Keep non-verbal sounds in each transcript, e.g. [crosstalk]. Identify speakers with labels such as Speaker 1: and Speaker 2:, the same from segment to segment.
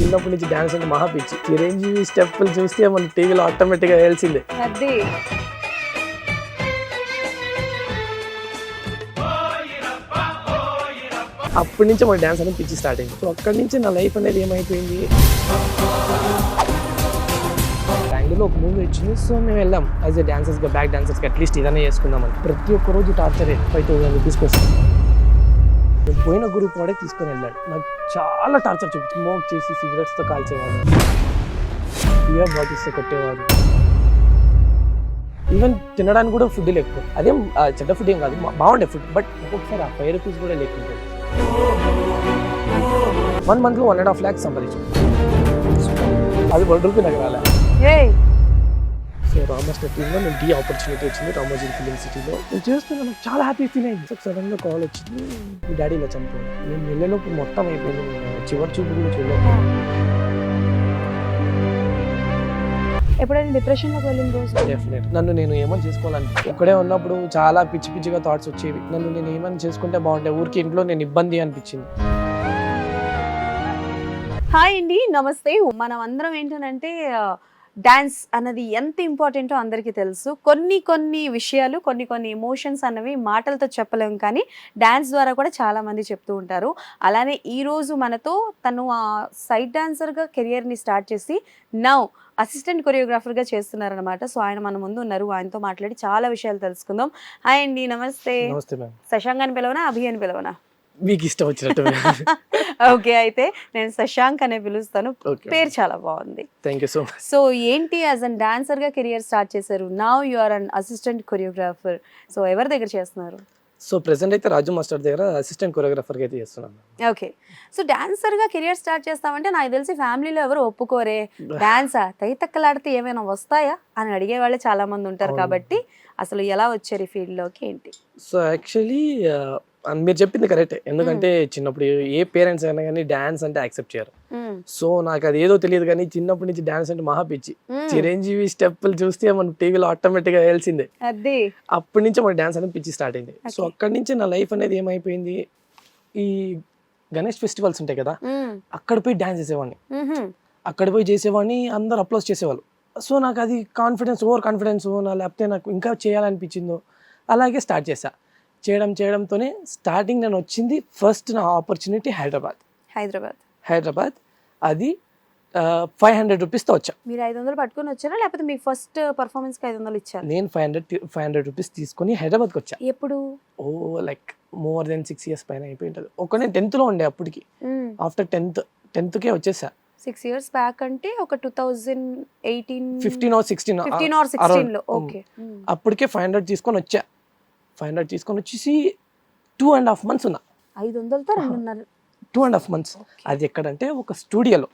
Speaker 1: చిన్నప్పటి నుంచి డాన్స్ అంటే మహా పిచ్చి. చిరంజీవి స్టెప్పులు చూస్తే మన టీవీలో ఆటోమేటిక్గా వేయాల్సిందే
Speaker 2: అది.
Speaker 1: అప్పటి నుంచి మన డాన్స్ అనేది పిచ్చి స్టార్ట్ అయింది. సో అక్కడి నుంచి నా లైఫ్ అనేది ఏమైపోయింది? బెంగళూరులో ఒక మూవీ వచ్చింది. సో మేము వెళ్ళాం. యాజ్ ఎ డాన్సర్స్గా బ్యాక్ డాన్సర్స్గా అట్లీస్ట్ ఇదనే చేసుకుందామని. ప్రతి ఒక్క రోజు టార్చర్ ఫైవ్ థౌసండ్ రూపీస్ కోసం. నేను పోయిన గ్రూప్ వాడే తీసుకొని వెళ్ళాడు. నాకు చాలా టార్చర్ చూపి స్మోక్ చేసి సిగరెట్స్తో కాల్చేవాడు. బియర్ బాటిల్స్తో కొట్టేవాడు. ఈవెన్ తినడానికి కూడా ఫుడ్ లేకపోతే అదేం చెడ్డ ఫుడ్ ఏం కాదు బాగుండే ఫుడ్ బట్ ఒక్కొక్కసారి ఆ ఫైవ్ రూపీస్ కూడా లేకుంటుంది వన్ మంత్లో వన్ అండ్ హాఫ్ ల్యాక్స్ సంపాదించు. అది వన్ రూపీ నాకు రాలే. రామోస్ టీంలో నేను డీ ఆపర్చునిటీ వచ్చింది రామోజీ ఫిలిం సిటీలో. నేను చేస్తున్నాను నాకు చాలా హ్యాపీ ఫీల్ అయింది. సో సడన్గా కాల్ వచ్చింది మీ డాడీ ఇలా చనిపోయింది నేను వెళ్ళేలోపు మొత్తం అయిపోయింది. చివరి చూపు కూడా చూడలేదు
Speaker 2: ఎప్పుడైనా డిప్రెషన్లోకి వెళ్ళిన రోజు?
Speaker 1: డెఫినెట్ నన్ను నేను ఏమని చేసుకోవాలని? ఒక్కడే ఉన్నప్పుడు చాలా పిచ్చి పిచ్చిగా థాట్స్ వచ్చేవి. నన్ను నేను ఏమని చేసుకుంటే బాగుంటే ఊరికి ఇంట్లో నేను ఇబ్బంది అనిపించింది.
Speaker 2: హాయ్ అండి నమస్తే. మనం అందరం ఏంటంటే డాన్స్ అన్నది ఎంత ఇంపార్టెంటో అందరికీ తెలుసు. కొన్ని కొన్ని విషయాలు కొన్ని కొన్ని ఎమోషన్స్ అన్నవి మాటలతో చెప్పలేం కానీ డాన్స్ ద్వారా కూడా చాలా మంది చెప్తూ ఉంటారు. అలానే ఈ రోజు మనతో తను ఆ సైడ్ డాన్సర్గా కెరియర్ని స్టార్ట్ చేసి నౌ అసిస్టెంట్ కొరియోగ్రాఫర్గా చేస్తున్నారనమాట సో ఆయన మన ముందు ఉన్నారు. ఆయనతో మాట్లాడి చాలా విషయాలు తెలుసుకుందాం. హాయ్ అండి నమస్తే. శశాంక్ అని పిలవనా అభి అని పిలవనా?
Speaker 1: మీకు ఇష్టం వచ్చినట్టు [laughs]
Speaker 2: ఓకే అయితే నేను శశాంక్ అనే పిలుస్తాను. పేరు చాలా బాగుంది.
Speaker 1: Thank you so much
Speaker 2: so ఏంటి యాజ్ అన్ డాన్సర్గా కెరియర్ స్టార్ట్ చేశారు. Now you are an assistant choreographer so ఎవరి దగ్గర చేస్తున్నారు?
Speaker 1: సో ప్రెసెంట్ అయితే రాజు మాస్టర్ దగ్గర అసిస్టెంట్ కొరియోగ్రాఫర్గా అయితే చేస్తున్నాను.
Speaker 2: ఓకే. సో డాన్సర్గా కెరియర్ స్టార్ట్ చేస్తామంటే నాకు తెలిసి ఫ్యామిలీలో ఎవరు ఒప్పుకోరే. [laughs] డాన్సా తైతక్కలాడితే ఏమైనా వస్తాయా? అని అడిగే వాళ్ళే చాలా మంది ఉంటారు. కాబట్టి అసలు ఎలా వచ్చారు ఈ ఫీల్డ్లోకి ఏంటి?
Speaker 1: సో యాక్చువల్లీ మీరు చెప్పింది కరెక్టే. ఎందుకంటే చిన్నప్పుడు ఏ పేరెంట్స్ అయినా కానీ డాన్స్ అంటే యాక్సెప్ట్ చేయరు. సో నాకు అది ఏదో తెలియదు కానీ చిన్నప్పటి నుంచి డాన్స్ అంటే మహా పిచ్చి. చిరంజీవి స్టెప్పులు చూస్తే మన టీవీలో ఆటోమేటిక్గా వేయాల్సిందే
Speaker 2: అది.
Speaker 1: అప్పటి నుంచి మన డాన్స్ అనేది పిచ్చి స్టార్ట్ అయింది. సో. అక్కడి నుంచి నా లైఫ్ అనేది ఏమైపోయింది? ఈ గణేష్ ఫెస్టివల్స్ ఉంటాయి కదా. అక్కడ పోయి డాన్స్ చేసేవాడిని. అక్కడ పోయి చేసేవాడిని అందరు అప్లోడ్ చేసేవాళ్ళు. సో నాకు అది కాన్ఫిడెన్స్ ఓవర్ కాన్ఫిడెన్స్ నా లేకపోతే నాకు ఇంకా చేయాలనిపించిందో అలాగే స్టార్ట్ చేశా. చేయడం చేయడంతోనే స్టార్టింగ్ నేను వచ్చింది ఫస్ట్ నా ఆపర్చునిటీ హైదరాబాద్.
Speaker 2: హైదరాబాద్.
Speaker 1: హైదరాబాద్. అది ఫైవ్ హండ్రెడ్ రూపీస్తో వచ్చా.
Speaker 2: మీరు ఐదు వందలు పట్టుకొని వచ్చారా? లేకపోతే మీకు ఫస్ట్ పర్ఫార్మెన్స్కి ఐదు వందలు ఇచ్చారు?
Speaker 1: నేను five hundred five hundred rupees తీసుకొని హైదరాబాద్కి వచ్చా.
Speaker 2: ఎప్పుడు?
Speaker 1: ఓ like more than six years పైన అయిపోయి ఉంటుంది ఒక నేను టెన్త్లో ఉండే అప్పటికి. ఆఫ్టర్ టెన్త్ టెన్త్కే వచ్చేసా.
Speaker 2: సిక్స్ ఇయర్స్ బ్యాక్ అంటే ఒక two thousand eighteen
Speaker 1: fifteen or sixteen
Speaker 2: fifteen or సిక్స్టీన్లో. ఓకే
Speaker 1: అప్పటికే ఫైవ్ హండ్రెడ్ తీసుకొని వచ్చా. ఫైవ్ హండ్రెడ్ తీసుకొని వచ్చేసి టూ అండ్ హాఫ్ మంత్స్ ఉన్నా.
Speaker 2: ఐదు వందలతో రెండున్నర.
Speaker 1: టూ అండ్ హాఫ్ మంత్స్ అది ఎక్కడంటే ఒక స్టూడియోలో.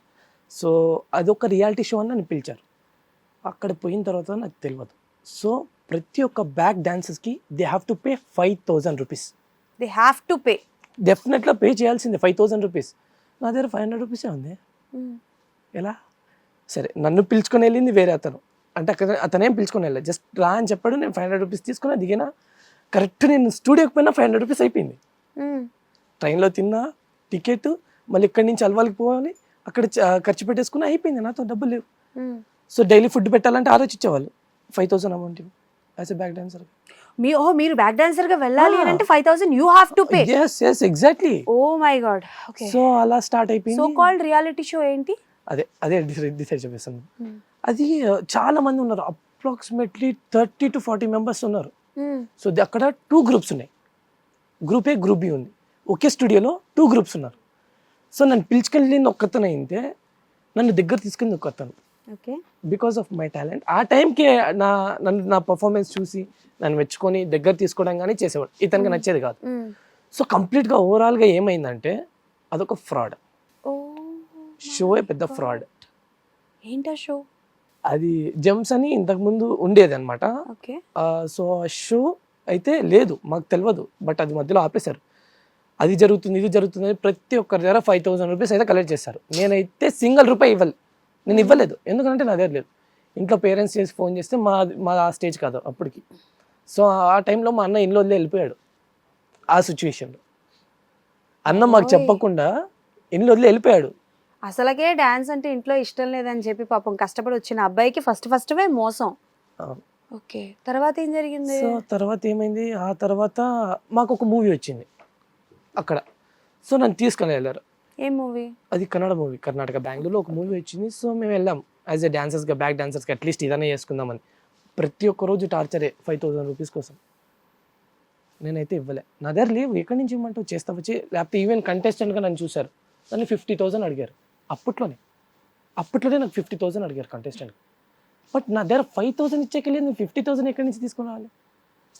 Speaker 1: సో అది ఒక రియాలిటీ షో అని నన్ను పిలిచారు. అక్కడ పోయిన తర్వాత నాకు తెలియదు సో ప్రతి ఒక్క back డాన్సెస్కి they have to pay five thousand rupees
Speaker 2: they have to pay
Speaker 1: డెఫినెట్గా పే చేయాల్సిందే ఫైవ్ థౌజండ్ రూపీస్ నా దగ్గర ఫైవ్ హండ్రెడ్ రూపీసే ఉంది? ఎలా? సరే నన్ను పిలుచుకొని వెళ్ళింది వేరే అతను. అంటే అక్కడ అతనేం పిలుచుకొని వెళ్ళలేదు జస్ట్ రా అని చెప్పాడు నేను ఫైవ్ హండ్రెడ్ రూపీస్ తీసుకుని దిగిన కరెక్ట్ నేను స్టూడియోకి పోయినా ఫైవ్ హండ్రెడ్ రూపీస్ అయిపోయింది. ట్రైన్లో తిన్నా టికెట్ మళ్ళీ ఇక్కడి నుంచి అల్వాలకి పోవాలి అక్కడ ఖర్చు పెట్టేసుకుని అయిపోయింది నాతో డబ్బులు లేవు. సో డైలీ ఫుడ్ పెట్టాలంటే ఆలోచించేవాళ్ళు five thousand amount as a back dancer
Speaker 2: మీ ఓ మీరు బ్యాక్ డాన్సర్గా వెళ్ళాలి అంటే five thousand you have to pay.
Speaker 1: Yes yes exactly
Speaker 2: oh my god okay.
Speaker 1: So అలా స్టార్ట్
Speaker 2: సో
Speaker 1: అయిపోయింది.
Speaker 2: కాల్డ్ రియాలిటీ షో ఏంటి?
Speaker 1: అదే అదే డిసైడ్ చెప్పేస్తాను అది చాలా మంది ఉన్నారు approximately thirty to forty members ఉన్నారు. సో ది- అక్కడ టూ గ్రూప్స్ ఉన్నాయి. గ్రూప్ ఏ గ్రూప్ బి ఉంది. ఒకే స్టూడియోలో టూ గ్రూప్స్ ఉన్నారు. సో నన్ను పిలుచుకెళ్ళింది ఒక్కతను అయితే నన్ను దగ్గర తీసుకెళ్ళింది ఒక్కతను.
Speaker 2: Okay
Speaker 1: because of my talent ఆ టైంకి నా నన్ను నా పర్ఫార్మెన్స్ చూసి నన్ను మెచ్చుకొని దగ్గర తీసుకోవడం కానీ చేసేవాడు. ఇతనికి నచ్చేది కాదు. సో కంప్లీట్గా ఓవరాల్గా ఏమైందంటే అదొక ఫ్రాడ్
Speaker 2: ఓ
Speaker 1: షోయే పెద్ద ఫ్రాడ్
Speaker 2: ఏంటా షో
Speaker 1: అది జెమ్స్ అని ఇంతకుముందు ఉండేది అనమాట
Speaker 2: ఓకే.
Speaker 1: సో ఆ షో అయితే లేదు మాకు తెలియదు బట్ అది మధ్యలో ఆపేశారు. అది జరుగుతుంది ఇది జరుగుతుంది అని ప్రతి ఒక్కరి దగ్గర ఫైవ్ థౌసండ్ రూపీస్ అయితే కలెక్ట్ చేస్తారు నేనైతే సింగిల్ రూపాయి ఇవ్వాలి. నేను ఇవ్వలేదు ఎందుకంటే నా దగ్గర లేదు. ఇంట్లో పేరెంట్స్ చేసి ఫోన్ చేస్తే మా మా ఆ స్టేజ్ కాదు అప్పటికి. సో ఆ టైంలో మా అన్న ఇంట్లో వదిలే వెళ్ళిపోయాడు ఆ సిచ్యువేషన్లో అన్న మాకు. చెప్పకుండా ఇంట్లో వదిలే వెళ్ళిపోయాడు.
Speaker 2: అసలకే డాన్స్ అంటే ఇంట్లో ఇష్టం లేదని చెప్పి పాపం కష్టపడి వచ్చిన అబ్బాయికి ఫస్ట్ ఫస్ట్ మోసం. ఓకే తర్వాత ఏం జరిగింది?
Speaker 1: సో తర్వాత ఏమైంది? ఆ తర్వాత మాకు ఒక మూవీ వచ్చింది. అక్కడ. సో నన్ను తీసుకొని వెళ్ళారు.
Speaker 2: ఏం మూవీ?
Speaker 1: అది కన్నడ మూవీ కర్ణాటక. బెంగళూరులో ఒక మూవీ వచ్చింది. సో మేము వెళ్ళాం. యాజ్ ఎ డాన్సర్స్గా బ్యాక్ డాన్సర్స్గా అట్లీస్ట్ ఇదనే చేసుకుందామని. ప్రతి ఒక్క రోజు టార్చరే ఫైవ్ థౌసండ్ రూపీస్ కోసం. నేనైతే ఇవ్వలే. నా దగ్గర లేవు. ఎక్కడి నుంచి ఇవ్వమంటావు? చేస్తా వచ్చి లేకపోతే ఈవెన్ కంటెస్టెంట్గా నన్ను చూశారు. నన్ను ఫిఫ్టీ థౌసండ్ అడిగారు. అప్పట్లోనే. అప్పట్లోనే నాకు ఫిఫ్టీ థౌసండ్ అడిగారు కంటెస్టెంట్ బట్ నా దగ్గర ఫైవ్ థౌసండ్ ఇచ్చేకెళ్ళి నేను ఫిఫ్టీ థౌసండ్ ఎక్కడి నుంచి తీసుకుని రావాలి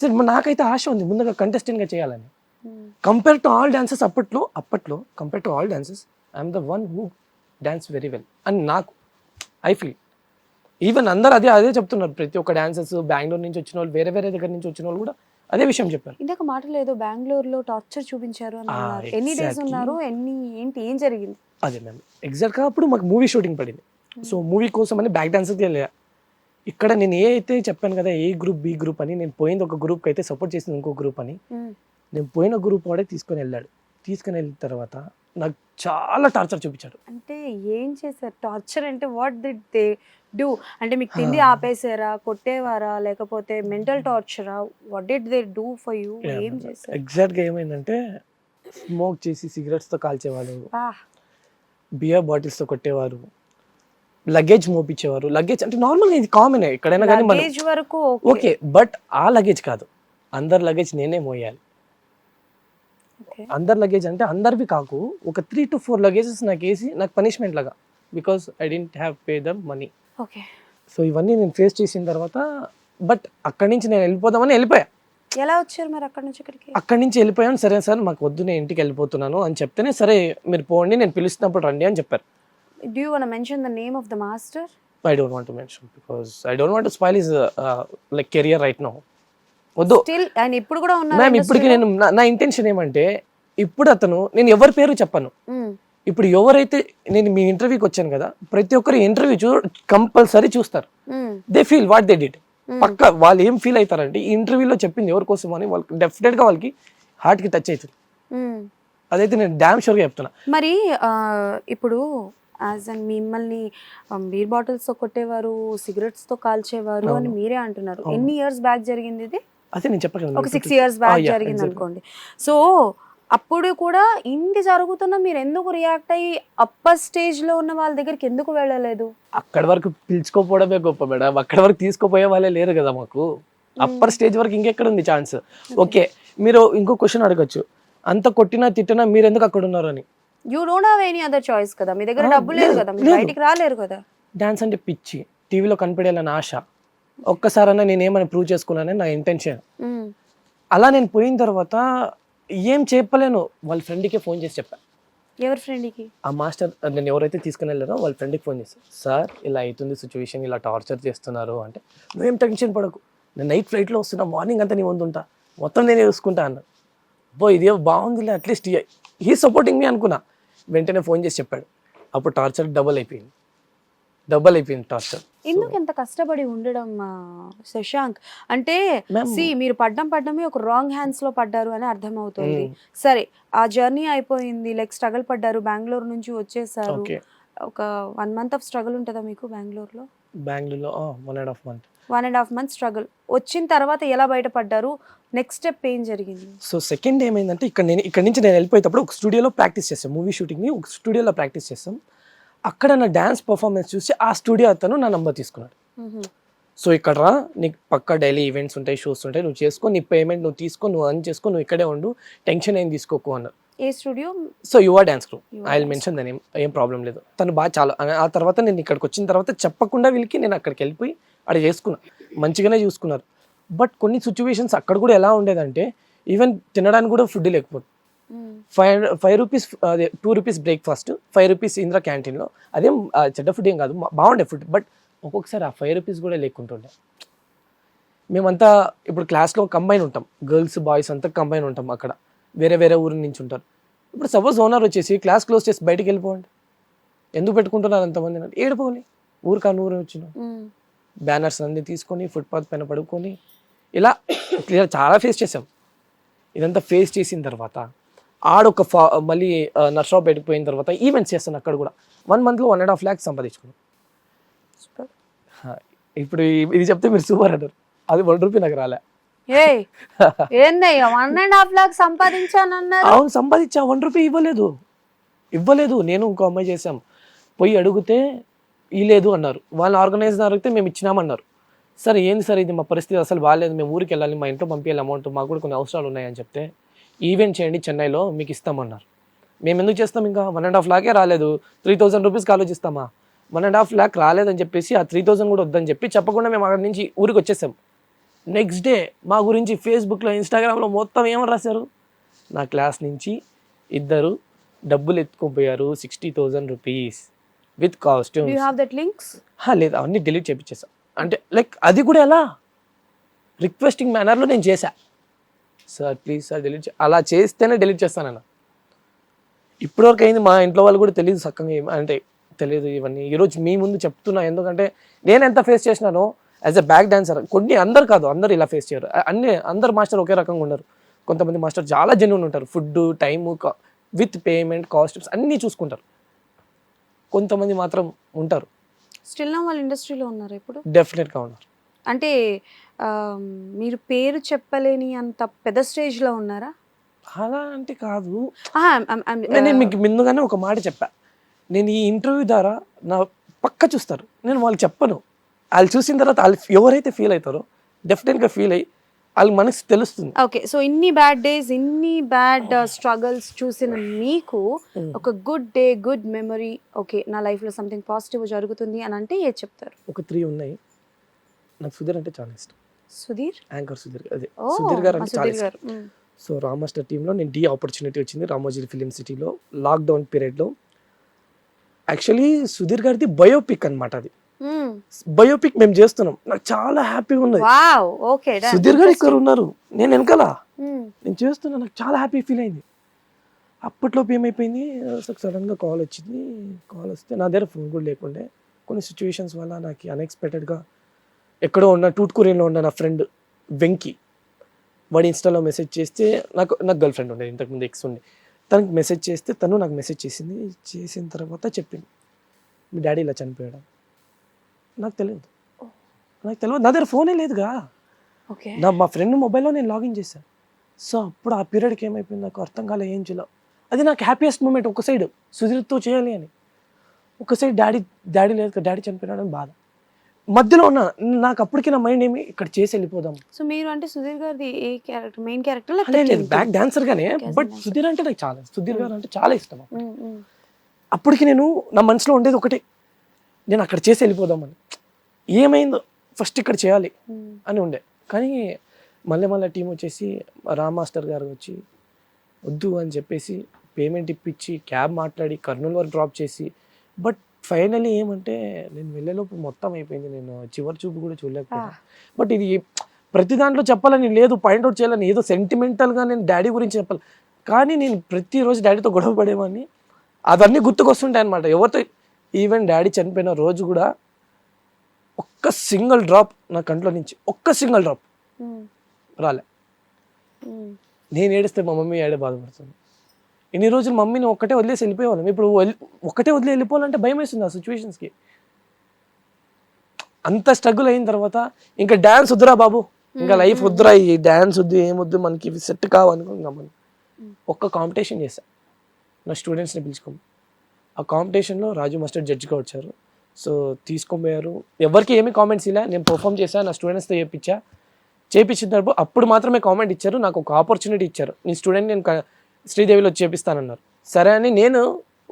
Speaker 1: సరే నాకైతే ఆశ ఉంది ముందుగా కంటెస్టెంట్గా చేయాలని. కంపేర్ టు ఆల్ డాన్సెస్ అప్పట్లో అప్పట్లో compare to all dances I'm the one who dance very well అని నాకు ఐ ఫీల్ ఈవెన్ అందరు అదే అదే చెప్తున్నారు. ప్రతి ఒక్క డాన్సర్స్ బెంగళూరు నుంచి వచ్చిన వాళ్ళు వేరే వేరే దగ్గర నుంచి వచ్చిన వాళ్ళు కూడా అదే విషయం చెప్పారు
Speaker 2: ఇందాక మాటలు ఏదో బెంగళూరులో టార్చర్ చూపించారు ఎన్ని డేస్. ఉన్నారు? ఎన్ని ఏంటి ఏం జరిగింది?
Speaker 1: అదే మ్యామ్ ఎగ్జాక్ట్గా అప్పుడు మాకు మూవీ షూటింగ్ పడింది. సో మూవీ కోసం అని బ్యాక్ డాన్సర్కి వెళ్ళా. ఇక్కడ నేను ఏ అయితే చెప్పాను కదా ఏ గ్రూప్ బి గ్రూప్ అని నేను పోయింది ఒక గ్రూప్కి అయితే సపోర్ట్ చేసింది ఇంకో గ్రూప్ అని నేను పోయిన గ్రూప్ వాడే తీసుకొని వెళ్ళాడు. తీసుకొని వెళ్ళిన తర్వాత నాకు చాలా టార్చర్ చూపించాడు.
Speaker 2: అంటే ఏం చేశారు? టార్చర్ అంటే వాట్ దిడ్ దే డూ అంటే మీకు తిండి. ఆపేసారా కొట్టేవారా లేకపోతే mental టార్చరా? What did they do for you ఏం చేశారు?
Speaker 1: ఎగ్జాక్ట్గా ఏమైందంటే స్మోక్ చేసి సిగరెట్స్తో కాల్చేవాళ్ళు.
Speaker 2: బా
Speaker 1: బియర్ బాటిల్స్తో కొట్టేవారు. లగేజ్ మోపించేవారు లగేజ్ అంటే నార్మల్గా ఇది కామన్ ఎక్కడైనా కానీ
Speaker 2: లగేజ్ వరకు
Speaker 1: ఓకే బట్ ఆ లగేజ్ కాదు. అందరి లగేజ్ నేనే మోయాలి. అందరి లగేజ్ అంటే అందరివి కాకు. ఒక త్రీ టు ఫోర్ లగేజెస్ నాకు వేసి నాకు పనిష్మెంట్ లాగా. Because I didn't have pay the money
Speaker 2: okay.
Speaker 1: So ఇవన్నీ నేను ఫేస్ చేసిన తర్వాత బట్ అక్కడి నుంచి నేను వెళ్ళిపోదామని వెళ్ళిపోయా.
Speaker 2: ఎలా వచ్చారు మరి అక్కడ నుంచి ఇక్కడికి?
Speaker 1: అక్కడి నుంచి వెళ్ళిపోయాను. సరే సార్ మాకు వద్దు నేను ఇంటికి వెళ్ళిపోతున్నాను అని చెప్తేనే సరే మీరు పోండి నేను పిలుస్తున్నప్పుడు రండి అని చెప్పారు.
Speaker 2: Do you want mention the name of the master
Speaker 1: I don't want mention because I don't want spoil his like career right no వద్దు.
Speaker 2: స్టిల్ ఆయన ఇప్పుడు కూడా ఉన్నారు
Speaker 1: మ్యామ్ ఇప్పటికి నేను నా- నా ఇంటెన్షన్ ఏమంటే ఇప్పుడు అతను నేను ఎవరి పేరు చెప్పను. ఇప్పుడు ఎవరైతే నేను మీ ఇంటర్వ్యూకి వచ్చాను కదా ప్రతి ఒక్కరు ఇంటర్వ్యూ చూ కంపల్సరీ చూస్తారు. They feel what they did పక్క వాళ్ళు ఏం ఫీల్ అవుతారంటే ఈ ఇంటర్వ్యూలో చెప్పింది ఎవరి కోసం అని వాళ్ళకి డెఫినెట్గా వాళ్ళకి హార్ట్కి టచ్ అవుతుంది అదైతే నేను డామ్ షూర్గా చెప్తున్నా.
Speaker 2: మరి ఇప్పుడు యాజ్ అన్ మిమ్మల్ని బీర్ బాటిల్స్తో కొట్టేవారు సిగరెట్స్తో కాల్చేవారు అని మీరే అంటున్నారు. ఎన్ని ఇయర్స్ బ్యాక్ జరిగింది ఇది?
Speaker 1: అదే నేను చెప్పగలను.
Speaker 2: ఒక సిక్స్ ఇయర్స్ బ్యాక్ జరిగింది. అనుకోండి. సో అప్పుడు కూడా ఇన్ని జరుగుతున్నా మీరు ఎందుకు రియాక్ట్ అయ్యి అప్పర్ స్టేజ్లో ఉన్న వాళ్ళ దగ్గరికి ఎందుకు వెళ్ళలేదు?
Speaker 1: అక్కడి వరకు పిలుచుకోపోవడమే గొప్ప మేడం. అక్కడి వరకు తీసుకుపోయే వాళ్ళే లేరు కదా మాకు. అప్పర్ స్టేజ్ వరకు ఇంకెక్కడ ఉంది ఛాన్స్ ఓకే మీరు ఇంకో క్వశ్చన్ అడగచ్చు. అంత కొట్టినా తిట్టినా మీరు ఎందుకు అక్కడ ఉన్నారు అని
Speaker 2: you don't have any other choice కదా. మీ దగ్గర డబ్బు లేదు కదా. మీరు. బయటికి రాలేరు కదా.
Speaker 1: డాన్స్ అంటే పిచ్చి. టీవీలో కనపడేయాలని ఆశ. ఒక్కసారైనా నేను ఏమైనా ప్రూవ్ చేసుకోవాలని నా ఇంటెన్షన్. అలా నేను పోయిన తర్వాత ఏం చెప్పలేను. వాళ్ళ ఫ్రెండ్కే ఫోన్ చేసి చెప్పా.
Speaker 2: ఎవరి ఫ్రెండ్కి?
Speaker 1: ఆ మాస్టర్ నేను ఎవరైతే తీసుకుని వెళ్ళారో వాళ్ళ ఫ్రెండ్కి ఫోన్ చేశాను సార్ ఇలా అవుతుంది సిచ్యువేషన్ ఇలా టార్చర్ చేస్తున్నారు అంటే నువ్వేం టెన్షన్ పడకు. నేను నైట్ ఫ్లైట్లో వస్తున్నా మార్నింగ్ అంతా నీ ముందు ఉంటా. మొత్తం నేనే చూసుకుంటా అన్న బో ఇదే బాగుందిలే అట్లీస్ట్ హీ సపోర్టింగ్ మీ అనుకున్నా. వెంటనే ఫోన్ చేసి చెప్పాడు. అప్పుడు టార్చర్ డబల్ అయిపోయింది. డబల్ అయిపోయింది టార్చర్.
Speaker 2: ఎందుకు ఎంత కష్టపడి ఉండడం శశాంక్? అంటే. సి మీరు పడ్డం పడ్డమే ఒక రాంగ్ హ్యాండ్స్లో పడ్డారు అని అర్థమవుతుంది.
Speaker 1: Mm.
Speaker 2: సరే ఆ జర్నీ అయిపోయింది. లైక్ స్ట్రగుల్ పడ్డారు. బెంగళూరు నుంచి వచ్చేసారు. ఒక వన్ మంత్ ఆఫ్ స్ట్రగుల్ ఉంటుందా మీకు బెంగళూరులో?
Speaker 1: బెంగళూరులో one and half month
Speaker 2: one and half month struggle వచ్చిన తర్వాత ఎలా బయటపడ్డారు? నెక్స్ట్ స్టెప్ ఏం జరిగింది?
Speaker 1: సో సెకండ్ ఏమైందంటే ఇక్కడ నేను ఇక్కడ నుంచి నేను వెళ్ళిపోయేటప్పుడు ఒక స్టూడియోలో ప్రాక్టీస్ చేస్తాం మూవీ షూటింగ్ని ఒక స్టూడియోలో ప్రాక్టీస్ చేస్తాం అక్కడ నా డ్యాన్స్ పర్ఫార్మెన్స్ చూసి ఆ స్టూడియో అతను నా నంబర్ తీసుకున్నాడు. సో ఇక్కడ రా నీకు పక్క డైలీ ఈవెంట్స్ ఉంటాయి షోస్ ఉంటాయి నువ్వు చేసుకో నీ పేమెంట్ నువ్వు తీసుకో నువ్వు అర్న్ చేసుకో నువ్వు ఇక్కడే ఉండు టెన్షన్ ఏం తీసుకోకు అన్నారు
Speaker 2: ఏ studio?
Speaker 1: So your dance group I will mention దాని ఏం ఏం ప్రాబ్లం లేదు. తను బాగా చాలా ఆ- తర్వాత నేను ఇక్కడికి వచ్చిన తర్వాత చెప్పకుండా వీళ్ళకి నేను అక్కడికి వెళ్ళిపోయి అక్కడ చేసుకున్నా. మంచిగానే చూసుకున్నారు. బట్ కొన్ని సిచ్యువేషన్స్ అక్కడ కూడా ఎలా ఉండేదంటే ఈవెన్ తినడానికి కూడా ఫుడ్ లేకపోతే ఫైవ్ ఫైవ్ రూపీస్ అదే two rupees breakfast five rupees Indra క్యాంటీన్లో అదేం చెడ్డ ఫుడ్ ఏం కాదు బాగుండే ఫుడ్ బట్ ఒక్కొక్కసారి ఆ ఫైవ్ రూపీస్ కూడా లేకుంటుండే. మేమంతా ఇప్పుడు క్లాస్లో కంబైన్ ఉంటాం. గర్ల్స్ బాయ్స్ అంతా కంబైన్ ఉంటాం అక్కడ. వేరే వేరే ఊరి నుంచి ఉంటారు. ఇప్పుడు సపోజ్ ఓనర్ వచ్చేసి క్లాస్ క్లోజ్ చేసి బయటికి వెళ్ళిపోండి. ఎందుకు పెట్టుకుంటున్నారు అంతమంది ఏడిపోని ఏడిపోవాలి ఊరు కాని ఊరు వచ్చిన. బ్యానర్స్ అన్ని తీసుకొని ఫుట్పాత్ పైన పడుకొని ఇలా [coughs] క్లియర్ చాలా ఫేస్ చేసాం ఇదంతా ఫేస్ చేసిన తర్వాత ఆడొక ఫా మళ్ళీ నర్సరావుపేటకి పోయిన తర్వాత ఈవెంట్స్ చేస్తాను అక్కడ కూడా. వన్ మంత్లో వన్ అండ్ హాఫ్ ల్యాక్స్ సంపాదించుకున్నాను. ఇప్పుడు ఇది చెప్తే మీరు సూపర్ అంటారు. అది వన్ రూపీ నాకు రాలే.
Speaker 2: వన్ అండ్ హాఫ్ లాక్ సంపాదించానన్నారు
Speaker 1: అవును సంపాదించా వన్ రూపీ ఇవ్వలేదు. ఇవ్వలేదు నేను ఇంకో అమ్మాయి చేసాం పోయి అడిగితే ఇలేదు అన్నారు. వాళ్ళు ఆర్గనైజర్ అడిగితే మేము ఇచ్చినామన్నారు సరే ఏంది సార్ ఇది? మా పరిస్థితి అసలు బాగాలేదు మేము ఊరికి వెళ్ళాలి మా ఇంట్లో పంపించాలి అమౌంట్ మాకు కూడా కొన్ని అవసరాలు ఉన్నాయని చెప్తే ఈవెంట్ చేయండి చెన్నైలో మీకు ఇస్తామన్నారు. మేము ఎందుకు చేస్తాం ఇంకా? వన్ అండ్ హాఫ్ లాకే రాలేదు. త్రీ థౌసండ్ రూపీస్కి ఆలోచిస్తామా? వన్ అండ్ హాఫ్ ల్యాక్ రాలేదని చెప్పేసి ఆ త్రీ థౌసండ్ కూడా వద్దని చెప్పి చెప్పకుండా మేము అక్కడి నుంచి ఊరికి వచ్చేసాం. నెక్స్ట్ డే మా గురించి ఫేస్బుక్లో ఇన్స్టాగ్రామ్లో మొత్తం ఏమని రాశారు? నా క్లాస్ నుంచి ఇద్దరు డబ్బులు ఎత్తుకుపోయారు sixty thousand rupees with costume
Speaker 2: links
Speaker 1: లేదు అవన్నీ డిలీట్ చేపించేసా అంటే లైక్ అది కూడా ఎలా? రిక్వెస్టింగ్ మేనర్లో నేను చేశా. సార్ ప్లీజ్ సార్ డిలీట్ అలా చేస్తేనే డిలీట్ చేస్తానన్న. ఇప్పటివరకు అయింది మా ఇంట్లో వాళ్ళు కూడా తెలియదు చక్కగా అంటే తెలియదు ఇవన్నీ. ఈరోజు మీ ముందు చెప్తున్నా ఎందుకంటే నేను ఎంత ఫేస్ చేసినానో యాజ్ ఎ బ్యాక్ డాన్సర్ కొన్ని అందరు కాదు అందరు ఇలా ఫేస్ చేయరు. అన్ని అందరు మాస్టర్ ఒకే రకంగా ఉండరు. కొంతమంది మాస్టర్ చాలా జెన్యున్ ఉంటారు. Food time with payment costumes అన్నీ చూసుకుంటారు. కొంతమంది మాత్రం ఉంటారు.
Speaker 2: స్టిల్ నా వాళ్ళ ఇండస్ట్రీలో ఉన్నారు ఇప్పుడు?
Speaker 1: డెఫినెట్గా ఉన్నారు.
Speaker 2: అంటే మీరు పేరు చెప్పలేని అంత పెద్ద స్టేజ్లో ఉన్నారా?
Speaker 1: అలా అంటే కాదు. నేను మీకు ముందుగానే ఒక మాట చెప్పా. నేను ఈ ఇంటర్వ్యూ ద్వారా నా పక్క చూస్తారు. నేను వాళ్ళు చెప్పను. వాళ్ళు చూసిన తర్వాత వాళ్ళు ఎవరైతే ఫీల్ అవుతారో డెఫినెట్గా ఫీల్ అయ్యి వాళ్ళ మనసు తెలుస్తుంది.
Speaker 2: ఓకే సో ఇన్ని బ్యాడ్ డేస్ ఇన్ని బ్యాడ్ స్ట్రగల్స్ చూసిన మీకు ఒక good day good memory okay నా లైఫ్లో సంథింగ్ పాజిటివ్ జరుగుతుంది అని అంటే ఏది చెప్తారు?
Speaker 1: ఒక త్రీ ఉన్నాయి. నాకు సుధీర్ అంటే చాలా ఇష్టం.
Speaker 2: సుధీర్?
Speaker 1: యాంకర్ సుధీర్. అదే సుధీర్ గారు అంటే చాలా ఇష్టం. సో రామాస్టర్ టీంలో నేను డి ఆపర్చునిటీ వచ్చింది రామోజీ ఫిలిం సిటీలో. లాక్డౌన్ పీరియడ్లో. యాక్చువల్లీ సుధీర్ గారిది బయోపిక్ అన్నమాట అది. బయోపిక్ మేము చేస్తున్నాం. నాకు చాలా హ్యాపీగా ఉన్నది. సుధీర్ గారు ఇక్కడ ఉన్నారు నేను వెనకాల. నేను చేస్తున్నా నాకు చాలా హ్యాపీ ఫీల్ అయింది. అప్పట్లోపు ఏమైపోయింది? సడన్గా కాల్ వచ్చింది. కాల్ వస్తే నా దగ్గర ఫోన్ కూడా లేకుండే. కొన్ని సిచ్యువేషన్స్ వల్ల నాకు అన్ఎక్స్పెక్టెడ్గా ఎక్కడో ఉన్న టూట్కూరిలో ఉన్న నా ఫ్రెండ్ వెంకీ వాడి ఇన్స్టాలో మెసేజ్ చేస్తే నాకు నాకు గర్ల్ ఫ్రెండ్ ఉండేది ఇంతకుముందు ఎక్స్ ఉండే. తనకి మెసేజ్ చేస్తే తను నాకు మెసేజ్ చేసింది చేసిన తర్వాత చెప్పింది. మీ డాడీ ఇలా చనిపోయాడు? నాకు తెలియదు నాకు తెలియదు నా దగ్గర ఫోనే లేదుగా.
Speaker 2: ఓకే.
Speaker 1: నా మా ఫ్రెండ్ మొబైల్లో నేను లాగిన్ చేశాను సో అప్పుడు ఆ పీరియడ్కి ఏమైపోయింది నాకు అర్థం కాలే ఏం చేయాలో. అది నాకు హ్యాపీయెస్ట్ మూమెంట్ ఒక సైడ్ సుధీర్తో చేయాలి అని. ఒక సైడ్ డాడీ డాడీ లేదు డాడీ చనిపోయినాడని బాధ. మధ్యలో ఉన్న నాకు అప్పటికి నా మైండ్ ఏమి ఇక్కడ చేసి వెళ్ళిపోదాం.
Speaker 2: సో మీరు అంటే సుధీర్ గారిది ఏ క్యారెక్టర్ మెయిన్ క్యారెక్టర్
Speaker 1: లేదు బ్యాక్ డాన్సర్ గానే బట్. సుధీర్ అంటే నాకు చాలా సుధీర్ గారు అంటే చాలా ఇష్టం అప్పటికి నేను నా మనసులో ఉండేది ఒకటే నేను అక్కడ చేసి వెళ్ళిపోదామని. ఏమైందో ఫస్ట్ ఇక్కడ చేయాలి అని ఉండే. కానీ మళ్ళీ మళ్ళీ టీం వచ్చేసి రామ్ మాస్టర్ గారు వచ్చి వద్దు అని చెప్పేసి పేమెంట్ ఇప్పించి క్యాబ్ మాట్లాడి కర్నూలు వరకు డ్రాప్ చేసి బట్ ఫైనల్లీ ఏమంటే నేను వెళ్ళేలోపు మొత్తం అయిపోయింది. నేను చివరి చూపు కూడా చూడలేకపోయాను. బట్ ఇది ప్రతి దాంట్లో చెప్పాలని లేదు. పాయింట్అవుట్ చేయాలని ఏదో సెంటిమెంటల్గా నేను డాడీ గురించి చెప్పాలి. కానీ నేను ప్రతిరోజు డాడీతో గొడవ పడేవాడిని అవన్నీ గుర్తుకొస్తుంటాయి అనమాట ఎవరితో ఈవెన్ డాడీ చనిపోయిన రోజు కూడా ఒక్క సింగిల్ డ్రాప్ నా కంట్లో నుంచి ఒక్క సింగిల్ డ్రాప్ రాలే. నేను ఏడిస్తే మా మమ్మీ ఏడే బాధపడుతుంది. ఇన్ని రోజులు మమ్మీని ఒక్కటే వదిలేసి వెళ్ళిపోయేవాళ్ళం. ఇప్పుడు ఒక్కటే వదిలి వెళ్ళిపోవాలంటే భయం వేస్తుంది ఆ సిచ్యువేషన్స్కి అంత స్ట్రగుల్ అయిన తర్వాత ఇంకా డ్యాన్స్ వద్దురా బాబు. ఇంకా లైఫ్ వద్దురా ఈ డ్యాన్స్ వద్దు ఏమొద్దు మనకి ఇవి సెట్ కావనుకో ఇంకా మనం. ఒక్క కాంపిటీషన్ చేశా. నా స్టూడెంట్స్ని పిలుచుకోం ఆ కాంపిటీషన్లో రాజు మాస్టర్ జడ్జిగా వచ్చారు. సో తీసుకొని పోయారు. ఎవరికి ఏమి కామెంట్స్ ఇలా నేను పర్ఫామ్ చేశా నా స్టూడెంట్స్తో చేయించా తర్వాత అప్పుడు మాత్రమే కామెంట్ ఇచ్చారు. నాకు ఒక ఆపర్చునిటీ ఇచ్చారు. నీ స్టూడెంట్ నేను శ్రీదేవిలో చేపిస్తానన్నారు. సరే అని నేను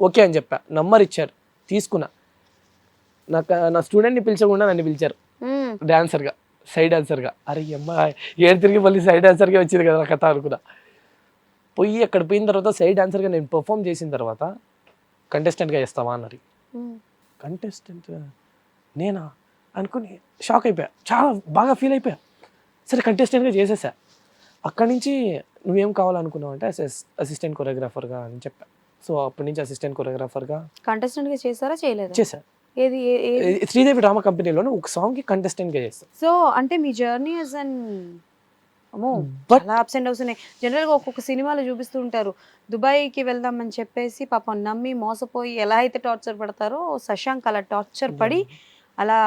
Speaker 1: ఓకే అని చెప్పా. నంబర్ ఇచ్చారు తీసుకున్నా. నాకు నా స్టూడెంట్ని పిలిచకుండా నన్ను పిలిచారు. డాన్సర్గా సైడ్ డాన్సర్గా. అరే అమ్మా ఏడు తిరిగి మళ్ళీ సైడ్ డాన్సర్గా వచ్చింది కదా కథ అనుకున్నా. పోయి అక్కడ పోయిన తర్వాత సైడ్ డాన్సర్గా నేను పర్ఫామ్ చేసిన తర్వాత కంటెస్టెంట్గా చేస్తావా అన్నారు కంటెస్టెంట్ నేనా? అనుకుని షాక్ అయిపోయా. చాలా బాగా ఫీల్ అయిపోయా. సరే కంటెస్టెంట్గా చేసేసా. అక్కడి నుంచి నువ్వేం కావాలనుకున్నావు అంటే అసిస్టెంట్ కొరియోగ్రాఫర్గా అని చెప్పా. సో అప్పటి నుంచి అసిస్టెంట్ కొరియోగ్రాఫర్గా
Speaker 2: కంటెస్టెంట్గా చేస్తారా చేయలేదా?
Speaker 1: చేశా
Speaker 2: ఏది
Speaker 1: శ్రీదేవి డ్రామా కంపెనీలోనే ఒక సాంగ్కి కంటెస్టెంట్గా చేస్తా
Speaker 2: సో అంటే మీ జర్నీ యాజ్ అన్ అమ్మో
Speaker 1: బట్
Speaker 2: చాలా అప్స్ అండ్ డౌన్స్ ఉన్నాయి. జనరల్గా ఒక్కొక్క సినిమాలో చూపిస్తూ ఉంటారు దుబాయ్కి వెళ్దామని చెప్పేసి పాపం నమ్మి మోసపోయి ఎలా అయితే టార్చర్ పడతారో శశాంక్ అలా టార్చర్ పడి అలా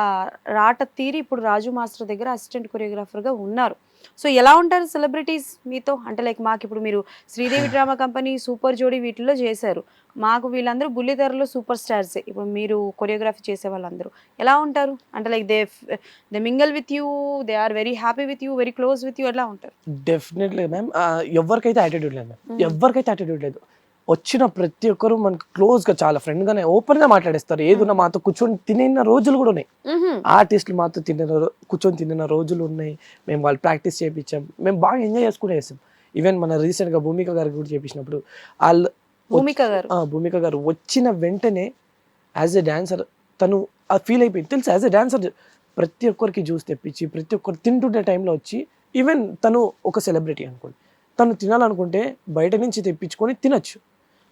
Speaker 2: రాట తీరి ఇప్పుడు రాజు మాస్టర్ దగ్గర అసిస్టెంట్ కొరియోగ్రాఫర్గా ఉన్నారు. సో ఎలా ఉంటారు సెలబ్రిటీస్ మీతో? అంటే లైక్ మాకు ఇప్పుడు మీరు శ్రీదేవి [laughs] డ్రామా కంపెనీ సూపర్ జోడీ వీటిల్లో చేశారు. మాకు వీళ్ళందరూ బుల్లితెరలో సూపర్ స్టార్సే. ఇప్పుడు మీరు కొరియోగ్రఫీ చేసే వాళ్ళందరూ. ఎలా ఉంటారు? అంటే like they they mingle with you they are very happy with you very close with you ఎలా ఉంటారు?
Speaker 1: డెఫినెట్లీ మ్యామ్ ఎవరికైతే యాటిట్యూడ్ లేదు మ్యామ్. ఎవరికైతే యాటిట్యూడ్ లేదు. వచ్చిన ప్రతి ఒక్కరు మనకు క్లోజ్గా చాలా ఫ్రెండ్గానే ఓపెన్గా మాట్లాడేస్తారు. ఏదున్నా మాతో కూర్చొని తినిన రోజులు కూడా ఉన్నాయి. ఆర్టిస్టులు మాతో తిన్న కూర్చొని తిన్న రోజులు ఉన్నాయి. మేము వాళ్ళు ప్రాక్టీస్ చేయించాం మేము బాగా ఎంజాయ్ చేసుకునే చేసాం. ఈవెన్ మన రీసెంట్గా భూమిక గారికి కూడా చేపించినప్పుడు వాళ్ళు
Speaker 2: భూమిక గారు.
Speaker 1: భూమిక గారు వచ్చిన వెంటనే యాజ్ ఎ డాన్సర్ తను ఆ ఫీల్ అయిపోయింది. తెలుసు? యాజ్ ఎ డాన్సర్ ప్రతి ఒక్కరికి జ్యూస్ తెప్పించి ప్రతి ఒక్కరు తింటుండే టైంలో వచ్చి ఈవెన్ తను ఒక సెలబ్రిటీ అనుకోండి. తను తినాలనుకుంటే బయట నుంచి తెప్పించుకొని తినచ్చు.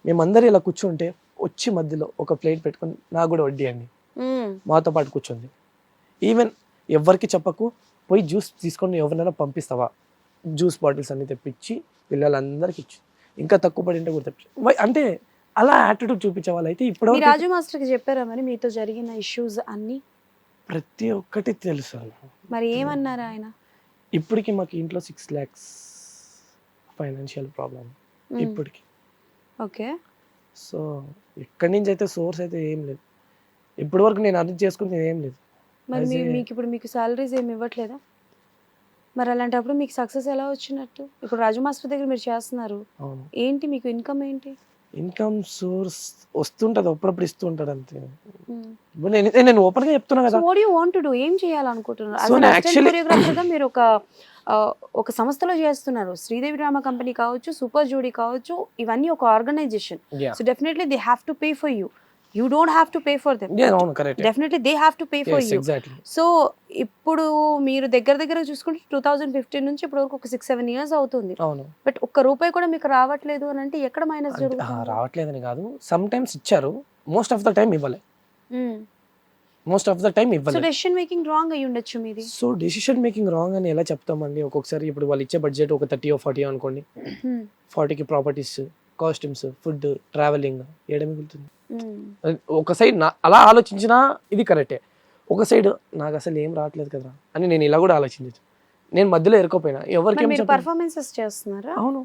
Speaker 1: మేమందరూ ఇలా కూర్చుంటే వచ్చి మధ్యలో ఒక ప్లేట్ పెట్టుకొని నాకు కూడా వడ్డీ అండి. మాతో పాటు కూర్చుంది ఈవెన్ ఎవరికి చెప్పకు పోయి జ్యూస్ తీసుకొని ఎవరినైనా పంపిస్తావా? జ్యూస్ బాటిల్స్ అన్ని తెప్పించి పిల్లలందరికీ ఇచ్చి. ఇంకా తక్కువ పడింటే కూడా తెప్పించి. అంటే అలా యాటిట్యూడ్ చూపించే వాళ్ళైతే ఇప్పుడు
Speaker 2: మీ రాజు మాస్టర్కి చెప్పారా మరి మీతో జరిగిన ఇష్యూస్ అన్ని?
Speaker 1: ప్రతి ఒక్కటి తెలుసు
Speaker 2: మరి ఏమన్నారు ఆయన?
Speaker 1: ఇప్పటికి మాకు ఇంట్లో six lakhs financial problem
Speaker 2: hmm.
Speaker 1: ఇప్పటికి.
Speaker 2: ఓకే.
Speaker 1: సో ఎక్కడి నుంచి అయితే సోర్స్ అయితే ఏం లేదు. ఇప్పటి వరకు నేను అర్థం చేసుకుంది ఏం లేదు.
Speaker 2: మరి మీ- మీకు ఇప్పుడు మీకు సాలరీస్ ఏమి ఇవ్వట్లేదా? మరి అలాంటప్పుడు మీకు సక్సెస్ ఎలా వచ్చినట్టు? ఇప్పుడు రాజు మాస్టర్ దగ్గర మీరు చేస్తున్నారు.
Speaker 1: అవును.
Speaker 2: ఏంటి మీకు ఇన్కమ్ ఏంటి?
Speaker 1: ఇన్కమ్ సోర్స్ వస్తుంటది అప్పుడప్పుడు ఇస్తూ ఉంటాడు అంతే. ఇప్పుడు నేను నేను ఓపెన్గా చెప్తున్నా
Speaker 2: సో
Speaker 1: కదా
Speaker 2: what you want to do ఏం చేయాలనుకుంటున్నారు?
Speaker 1: So, నేను actually-
Speaker 2: కొరియోగ్రాఫర్గా మీరు ఒక ఒక సంస్థలో చేస్తున్నారు. శ్రీదేవి డ్రామా కంపెనీ కావచ్చు సూపర్ జోడీ కావచ్చు ఇవన్నీ ఒక organization. So definitely they have to pay for you you don't have to pay for them definitely they have to pay for you so ఇప్పుడు మీరు దగ్గర దగ్గర చూసుకుంటే టూ థౌజండ్ ఫిఫ్టీన్ నుంచి ఇప్పుడు వరకు ఒక సిక్స్ సెవెన్ ఇయర్స్ అవుతుంది.
Speaker 1: అవును.
Speaker 2: బట్ ఒక్క రూపాయి కూడా మీకు రావట్లేదు అని అంటే ఎక్కడ మైనస్ జరుగుతుంది?
Speaker 1: రావట్లేదని కాదు. సమ్ టైమ్స్ ఇచ్చారు మోస్ట్ ఆఫ్ ద టైం ఇవ్వలే. Most of the time
Speaker 2: so
Speaker 1: ఇవ్వలే
Speaker 2: డెసిషన్ మేకింగ్ రాంగ్ అయ్యి ఉండొచ్చు మీది.
Speaker 1: సో డెసిషన్ మేకింగ్ రాంగ్ అని ఎలా చెప్తామండి? ఒక్కొక్కసారి ఇప్పుడు వాళ్ళు ఇచ్చే బడ్జెట్ ఒక థర్టీ ఓ ఫార్టీ అనుకోండి.
Speaker 2: Hmm.
Speaker 1: ఫార్టీకి ప్రాపర్టీస్ కాస్ట్యూమ్స్ ఫుడ్ ట్రావెలింగ్ ఏడ మిగులుతుంది?
Speaker 2: Hmm.
Speaker 1: ఒక సైడ్ నా అలా ఆలోచించినా ఇది కరెక్టే ఒక సైడ్ నాకు అసలు ఏం రావట్లేదు కదా అని నేను ఇలా కూడా ఆలోచించచ్చు. నేను మధ్యలో ఎరుకోపోయినా ఎవరికి?
Speaker 2: పర్ఫార్మెన్సెస్ చేస్తున్నారా?
Speaker 1: అవును.